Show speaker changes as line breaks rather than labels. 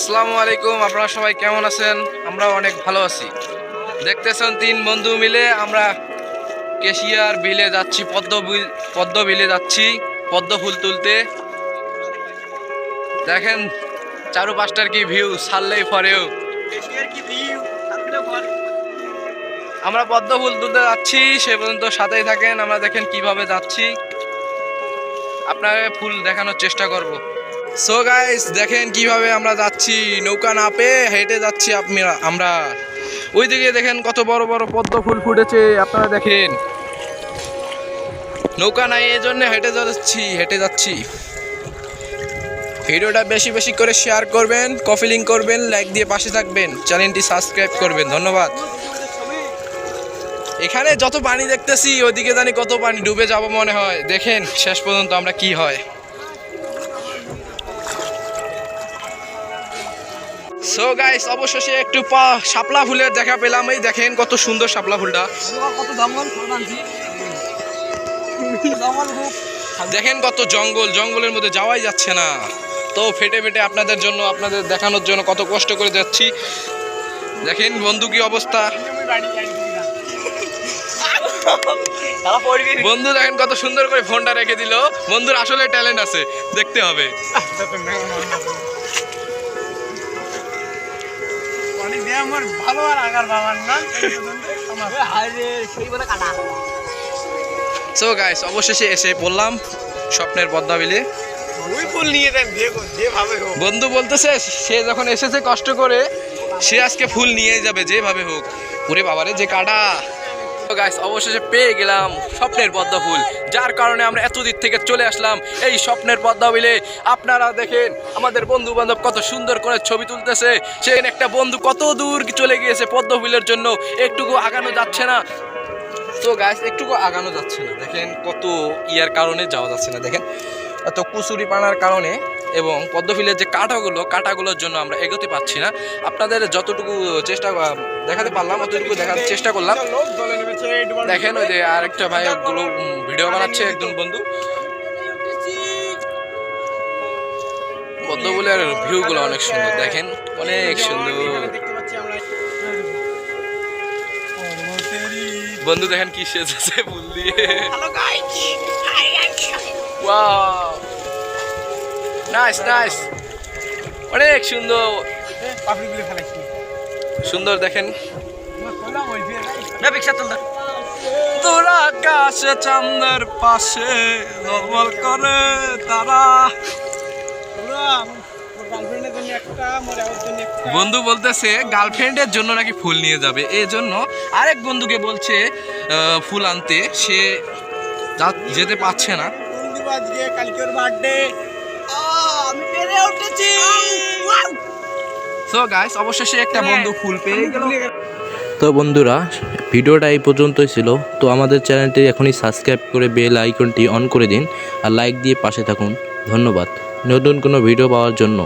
আসসালামু আলাইকুম আপনারা সবাই কেমন আছেন? আমরা অনেক ভালো আছি। দেখতেছেন তিন বন্ধু মিলে আমরা কেশিয়ার বিলে যাচ্ছি পদ্ম বিল- পদ্ম বিলে যাচ্ছি পদ্ম ফুল তুলতে। দেখেন চারু পাঁচটার কি ভিউ ছাড়লেই পরেও আমরা পদ্ম ফুল তুলতে যাচ্ছি সে পর্যন্ত সাথেই থাকেন আমরা দেখেন কীভাবে যাচ্ছি। আপনাকে ফুল দেখানোর চেষ্টা করব। সো গাইস দেখেন কীভাবে আমরা যাচ্ছি। নৌকা না পেয়ে হেঁটে যাচ্ছি আপনারা আমরা। ওইদিকে দেখেন কত বড় বড় পদ্ম ফুল ফুটেছে, আপনারা দেখেন। নৌকা নাই এই জন্য হেঁটে যাচ্ছি হেঁটে যাচ্ছি। ভিডিওটা বেশি বেশি করে শেয়ার করবেন কপি লিঙ্ক করবেন লাইক দিয়ে পাশে থাকবেন। চ্যানেলটি সাবস্ক্রাইব করবেন, ধন্যবাদ। এখানে যত পানি দেখতেছি, ওইদিকে জানি কত পানি ডুবে যাব মনে হয়। দেখেন, শেষ পর্যন্ত আমরা কি হয়। সো গাইস অবশেষে একটু পা শাপলা ফুলের দেখা পেলাম। এই দেখেন কত সুন্দর শাপলা ফুলটা। দেখেন কত জঙ্গল, জঙ্গলের মধ্যে যাওয়াই যাচ্ছে না। তো ফেটে ফেটে আপনাদের জন্য, আপনাদের দেখানোর জন্য কত কষ্ট করে যাচ্ছি। দেখেন বন্ধু কি অবস্থা। বন্ধু, দেখেন কত সুন্দর করে ফোনটা রেখে দিল। বন্ধুর আসলে ট্যালেন্ট আছে, দেখতে হবে।
অনেক দিয়ে আমার ভালো আর আগার বাবার না আরে সেই বলে কাটা।
সো গাইস অবশেষে এসে বললাম স্বপ্নের
পদ্মাবিলে। ফুল নিয়ে দেন দেখো যেভাবে হোক।
বন্ধু বলতেছে সে যখন এসেছে কষ্ট করে সে আজকে ফুল নিয়ে যাবে যেভাবে হোক। ওরে বাবারে যে কাটা। গাইস অবশেষে পেয়ে গেলাম স্বপ্নের পদ্মা ফুল। যার কারণে আমরা এত দিক থেকে চলে আসলাম এই স্বপ্নের পদ্মা বিলে আপনারা দেখেন, আমাদের বন্ধু বান্ধব কত সুন্দর করে ছবি তুলতেছে। সেখানে একটা বন্ধু কত দূর চলে গিয়েছে পদ্ম ফুলের জন্য। একটুকু আগানো যাচ্ছে না। তো গাছ একটুকু আগানো যাচ্ছে না। দেখেন কত ইয়ার কারণে যাওয়া যাচ্ছে না। দেখেন, এত কুচুরি পানার কারণে এবং পদ্মফিলের যে কাঁটাগুলো কাঁটাগুলোর জন্য আমরা এগোতে পারছি না। আপনাদের যতটুকু চেষ্টা দেখাতে পারলাম অতটুকু দেখার চেষ্টা করলাম। দেখেন ওই যে আরেকটা ভাই গুলো ভিডিও বানাচ্ছে একজন বন্ধু। পদ্মফুলের ভিউগুলো অনেক সুন্দর দেখেন অনেক সুন্দর। বন্ধু দেখেন কি সেজেছে ফুল দিয়ে। নাইস নাইস অনেক সুন্দর। সুন্দর দেখেন।
পিকচার
আকাশে চাঁদের পাশে ঝলমল করে তারা।
তোরা
বন্ধু বলতেছে গার্লফ্রেন্ডের জন্য নাকি ফুল নিয়ে যাবে? এই জন্য আরেক বন্ধুকে বলছে ফুল আনতে। সে যেতে পারছে না।
কালকে বার্থডে আমি পেরে উঠেছি।
তো গাইস অবশেষে একটা বন্ধু ফুল পেয়ে গেল।
তো বন্ধুরা ভিডিওটা এই পর্যন্তই ছিল। তো আমাদের চ্যানেলটি এখনই সাবস্ক্রাইব করে বেল আইকনটি অন করে দিন আর লাইক দিয়ে পাশে থাকুন। ধন্যবাদ। নতুন কোনো ভিডিও পাওয়ার জন্য।